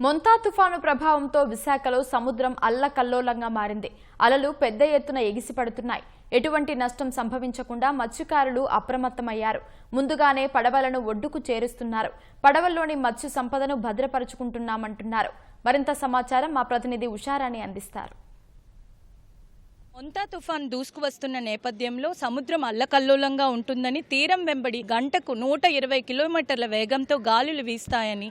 మొంతా తుఫాను ప్రభావంతో విశాఖలో సముద్రం అల్లకల్లోలంగా మారింది. అలలు పెద్ద ఎత్తున ఎగిసిపడుతున్నాయి. ఎటువంటి నష్టం సంభవించకుండా మత్స్యకారులు అప్రమత్తమయ్యారు. ముందుగానే పడవలను ఒడ్డుకు చేరుస్తున్నారు. పడవల్లోని మత్స్య సంపదను భద్రపరుచుకుంటున్నామంటున్నారు. మరింత సమాచారం మా ప్రతినిధి ఉషారాణి అందిస్తారు. మొంతా తుఫాన్ దూసుకువస్తున్న నేపథ్యంలో సముద్రం అల్లకల్లోలంగా ఉంటుందని తీరం వెంబడి గంటకు నూట ఇరవై కిలోమీటర్ల వేగంతో గాలులు వీస్తాయని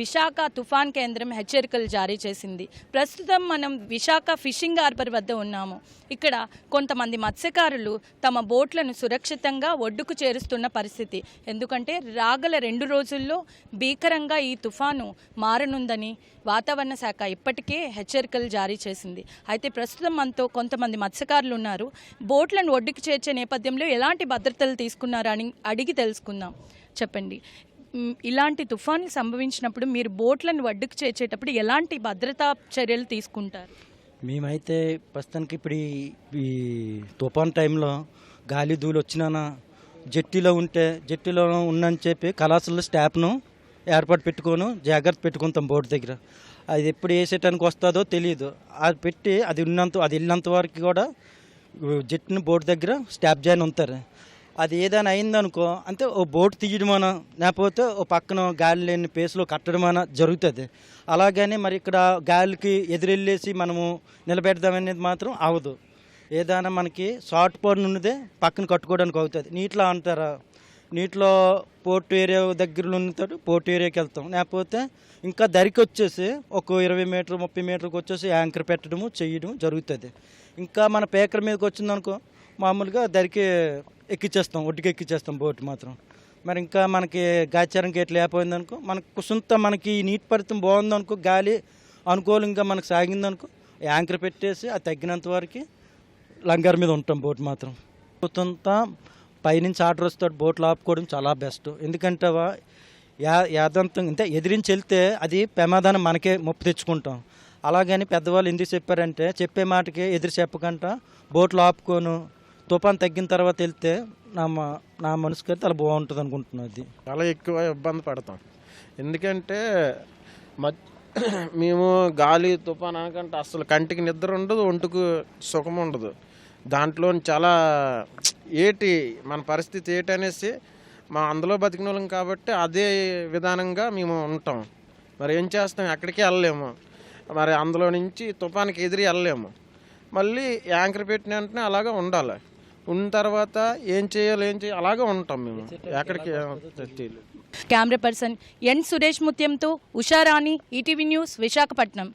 విశాఖ తుఫాన్ కేంద్రం హెచ్చరికలు జారీ చేసింది. ప్రస్తుతం మనం విశాఖ ఫిషింగ్ హార్బర్ వద్ద ఉన్నాము. ఇక్కడ కొంతమంది మత్స్యకారులు తమ బోట్లను సురక్షితంగా ఒడ్డుకు చేరుస్తున్న పరిస్థితి. ఎందుకంటే రాగల రెండు రోజుల్లో భీకరంగా ఈ తుఫాను మారనుందని వాతావరణ శాఖ ఇప్పటికే హెచ్చరికలు జారీ చేసింది. అయితే ప్రస్తుతం మనతో కొంతమంది మత్స్యకారులు ఉన్నారు. బోట్లను ఒడ్డుకు చేర్చే నేపథ్యంలో ఎలాంటి భద్రతలు తీసుకున్నారని అడిగి తెలుసుకుందాం. చెప్పండి. ఇలాంటి తుఫాన్లు సంభవించినప్పుడు మీరు బోట్లను వడ్డుకు చేర్చేటప్పుడు ఎలాంటి భద్రతా చర్యలు తీసుకుంటారు? మేమైతే ప్రస్తుతానికి ఇప్పుడు ఈ- తుఫాన్ టైంలో గాలి దూలు వచ్చినా జట్టిలో ఉంటే జట్టిలో ఉన్నని చెప్పి కళాశాల స్టాఫ్ను ఏర్పాటు పెట్టుకోను జాగ్రత్త పెట్టుకుంటాం బోర్డు దగ్గర. అది ఎప్పుడు వేసేటానికి వస్తుందో తెలియదు అది పెట్టి అది ఉన్నంత అది వెళ్ళినంత వరకు కూడా జట్టుని బోర్డు దగ్గర స్టాఫ్ జాయిన్ ఉంటారు. అది ఏదైనా అయిందనుకో అంటే ఓ బోట్ తీయడమన లేకపోతే ఓ పక్కన గాలి లేని ప్లేస్లో కట్టడమన జరుగుతుంది. అలాగని మరి ఇక్కడ గాలికి ఎదురెళ్ళేసి మనము నిలబెడదామనేది మాత్రం అవదు. ఏదైనా మనకి షార్ట్ పోర్ట్ ఉన్నదే పక్కన కట్టుకోవడానికి అవుతుంది. నీటిలో అంటారా? నీటిలో పోర్ట్ ఏరియా దగ్గరలో ఉన్నతాడు పోర్ట్ ఏరియాకి వెళ్తాం. లేకపోతే ఇంకా దరికి వచ్చేసి ఒక ఇరవై మీటర్ ముప్పై మీటర్కి వచ్చేసి యాంకర్ పెట్టడము చేయడం జరుగుతుంది. ఇంకా మన పేకర్ మీదకి వచ్చిందనుకో మామూలుగా దరికి ఎక్కిచ్చేస్తాం ఒడ్డుకి ఎక్కిచ్చేస్తాం బోట్ మాత్రం. మరి ఇంకా మనకి గాచారంకి ఎట్లా లేకపోయిందనుకో మనకు సొంత మనకి నీటి పరితం బాగుందనుకో గాలి అనుకూలంగా మనకు సాగిందనుకో యాంకర్ పెట్టేసి అది తగ్గినంత వరకు లంగర్ మీద ఉంటాం బోట్ మాత్రం. మొత్తంతా పైనుంచి ఆర్డర్ వస్తాడు బోట్లు ఆపుకోవడం చాలా బెస్ట్. ఎందుకంటే యా యాదంతం అంటే ఎదిరించి వెళ్తే అది ప్రమాదాన్ని మనకే ముప్పు తెచ్చుకుంటాం. అలాగని పెద్దవాళ్ళు ఎందుకు చెప్పారంటే చెప్పే మాటకి ఎదురు చెప్పకుండా బోట్లు ఆపుకోను తుఫాన్ తగ్గిన తర్వాత వెళ్తే నా నా మనసుకి అయితే అలా బాగుంటుంది అనుకుంటున్నది చాలా ఎక్కువ ఇబ్బంది పడతాం. ఎందుకంటే మేము గాలి తుఫాన్ అనకంటే అసలు కంటికి నిద్ర ఉండదు ఒంటుకు సుఖం ఉండదు. దాంట్లో చాలా ఏటి మన పరిస్థితి ఏటి అనేసి మా అందులో బతికిన వాళ్ళం కాబట్టి అదే విధానంగా మేము ఉంటాం. మరి ఏం చేస్తాం? ఎక్కడికి వెళ్ళలేము. మరి అందులో నుంచి తుఫానికి ఎదిరి వెళ్ళలేము. మళ్ళీ యాంకర్ పెట్టిన వెంటనే అలాగా ఉండాలి. ఉన్న తర్వాత ఏం చేయాలి ఏం చేయాలి? అలాగే ఉంటాం మేము. ఎక్కడికి కెమెరా పర్సన్ ఎన్ సురేష్ ముత్యంతో ఉషారాణి ఈటీవీ న్యూస్ విశాఖపట్నం.